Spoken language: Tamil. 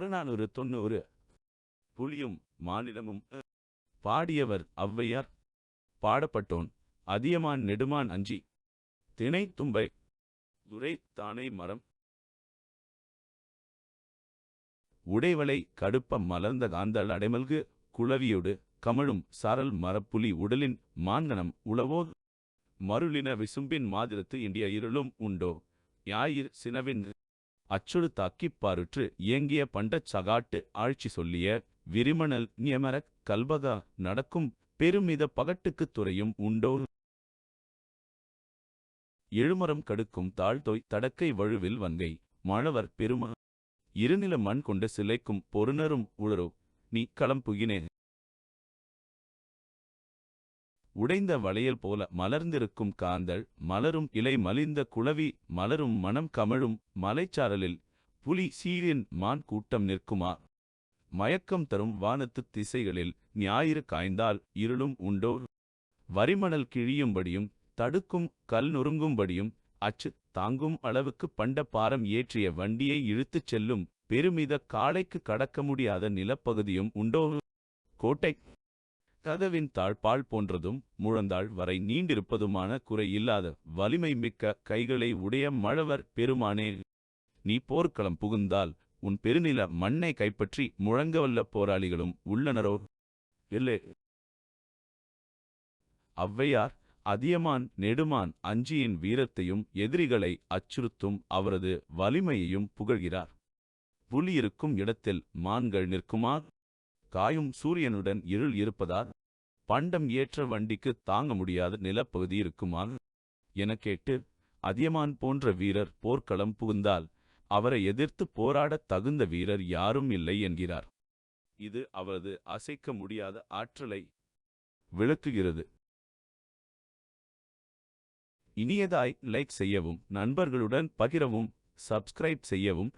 புறநானூறு தொண்ணூறு. புலியும் மானிடமும் பாடியவர் ஔவையார். பாடப்பட்டோன் அதியமான் நெடுமான் அஞ்சி. திணை தும்பை. துரை தானை மரம். உடைவளை கடுப்ப மலர்ந்த காந்தல் அடைமல்கு குளவியொடு கமழும் சாரல் மரப்புலி உடலின் மாங்கனம் உளவோ. மருளின விசும்பின் மாதிரத்து இண்டிய இருளும் உண்டோ. யாயிர் சினவின் அச்சுடு தாக்கிப் பாருற்று இயங்கிய பண்டச் சகாட்டு ஆழ்ச்சி சொல்லிய விரிமணல் நியமரக் கல்பகா நடக்கும் பெருமித பகட்டுக்குத் துறையும் உண்டோ? எழுமரம் கடுக்கும் தாழ்தோய் தடக்கை வழுவில் வன்கை மாணவர் பெருமா? இருநில மண் கொண்ட சிலைக்கும் பொருணரும் உளரோ? நீ களம் புகினே உடைந்த வளையல் போல மலர்ந்திருக்கும் காந்தள் மலரும் இலை மலிந்த குளவி மலரும் மனம் கமழும் மலைச்சாரலில் புலி சீரின் மான் கூட்டம் நிற்குமா? மயக்கம் தரும் வானத்துத் திசைகளில் ஞாயிறு காய்ந்தால் இருளும் உண்டோ? வரிமணல் கிழியும்படியும் தடுக்கும் கல் நொறுங்கும்படியும் அச்சு தாங்கும் அளவுக்கு பண்ட பாரம் ஏற்றிய வண்டியை இழுத்துச் செல்லும் பெருமித காளைக்கு கடக்க முடியாத நிலப்பகுதியும் உண்டோ? கோட்டை கதவின் தாழ்பால் போன்றதும் முழந்தாள் வரை நீண்டிருப்பதுமான குறையில்லாத வலிமை மிக்க கைகளை உடைய மழவர் பெருமானே நீ போர்க்களம் புகுந்தால் உன் பெருநில மண்ணை கைப்பற்றி முழங்கவல்ல போராளிகளும் உள்ளனரோ? இல்லை. ஔவையார் அதியமான் நெடுமான் அஞ்சியின் வீரத்தையும் எதிரிகளை அச்சுறுத்தும் அவரது வலிமையையும் புகழ்கிறார். புலி இருக்கும் இடத்தில் மான்கள் நிற்குமா? காயும் சூரியனுடன் இருள் இருப்பதால் பண்டம் ஏற்ற வண்டிக்கு தாங்க முடியாத நிலப்பகுதி இருக்குமா எனக் கேட்டு அதியமான் போன்ற வீரர் போர்க்களம் புகுந்தால் அவரை எதிர்த்து போராடத் தகுந்த வீரர் யாரும் இல்லை என்கிறார். இது அவரது அசைக்க முடியாத ஆற்றலை விளக்குகிறது. இனியதாய் லைக் செய்யவும் நண்பர்களுடன் பகிரவும் சப்ஸ்கிரைப் செய்யவும்